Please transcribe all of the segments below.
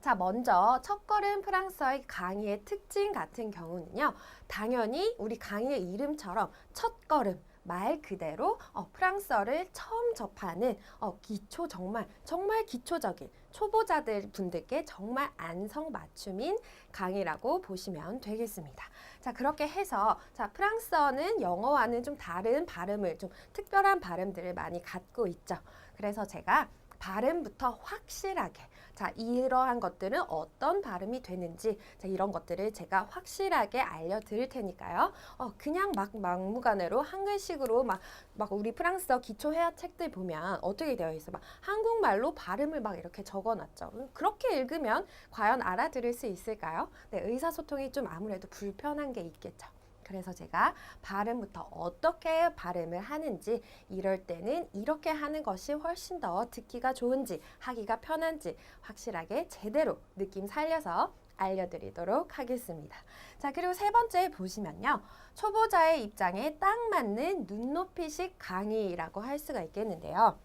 자, 먼저 첫걸음 프랑스어의 강의의 특징 같은 경우는요. 당연히 우리 강의의 이름처럼 첫걸음 말 그대로 어, 프랑스어를 처음 접하는 어, 기초 정말 정말 기초적인 초보자들 분들께 정말 안성맞춤인 강의라고 보시면 되겠습니다. 자 그렇게 해서 자 프랑스어는 영어와는 좀 다른 발음을 좀 특별한 발음들을 많이 갖고 있죠. 그래서 제가 발음부터 확실하게 자 이러한 것들은 어떤 발음이 되는지 자 이런 것들을 제가 확실하게 알려드릴 테니까요. 어 그냥 막 막무가내로 한글식으로 막 막 우리 프랑스어 기초 회화 책들 보면 어떻게 되어 있어? 막 한국말로 발음을 막 이렇게 적어놨죠. 음, 그렇게 읽으면 과연 알아들을 수 있을까요? 네, 의사소통이 좀 아무래도 불편한 게 있겠죠. 그래서 제가 발음부터 어떻게 발음을 하는지 이럴 때는 이렇게 하는 것이 훨씬 더 듣기가 좋은지 하기가 편한지 확실하게 제대로 느낌 살려서 알려드리도록 하겠습니다. 자, 그리고 세 번째 보시면요. 초보자의 입장에 딱 맞는 눈높이식 강의라고 할 수가 있겠는데요.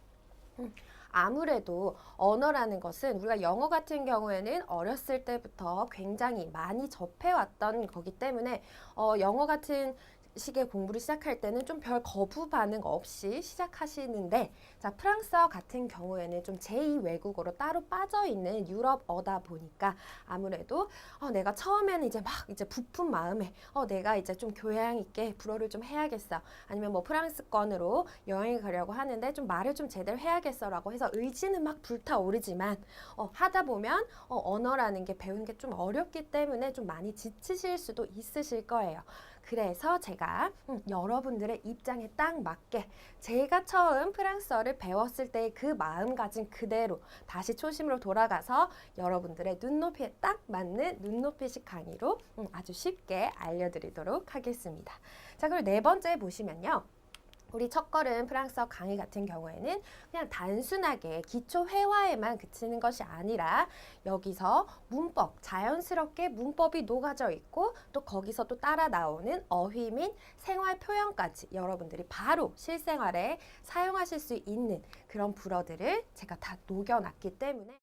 음, 아무래도 언어라는 것은 우리가 영어 같은 경우에는 어렸을 때부터 굉장히 많이 접해왔던 거기 때문에 어, 영어 같은 식의 공부를 시작할 때는 좀 별 거부 반응 없이 시작하시는데 자 프랑스어 같은 경우에는 좀 제2 외국어로 따로 빠져 있는 유럽어다 보니까 아무래도 어, 내가 처음에는 이제 막 이제 부푼 마음에 어, 내가 이제 좀 교양 있게 불어를 좀 해야겠어 아니면 뭐 프랑스권으로 여행을 가려고 하는데 좀 말을 좀 제대로 해야겠어라고 해서 의지는 막 불타오르지만 어, 하다 보면 어, 언어라는 게 배우는 게 좀 어렵기 때문에 좀 많이 지치실 수도 있으실 거예요. 그래서 제가 음, 여러분들의 입장에 딱 맞게 제가 처음 프랑스어를 배웠을 때그 마음가짐 그대로 다시 초심으로 돌아가서 여러분들의 눈높이에 딱 맞는 눈높이식 강의로 음, 아주 쉽게 알려드리도록 하겠습니다. 자, 그리고 네 번째 보시면요. 우리 첫걸음 프랑스어 강의 같은 경우에는 그냥 단순하게 기초 회화에만 그치는 것이 아니라 여기서 문법, 자연스럽게 문법이 녹아져 있고 또 거기서 또 따라 나오는 어휘 및 생활 표현까지 여러분들이 바로 실생활에 사용하실 수 있는 그런 불어들을 제가 다 녹여놨기 때문에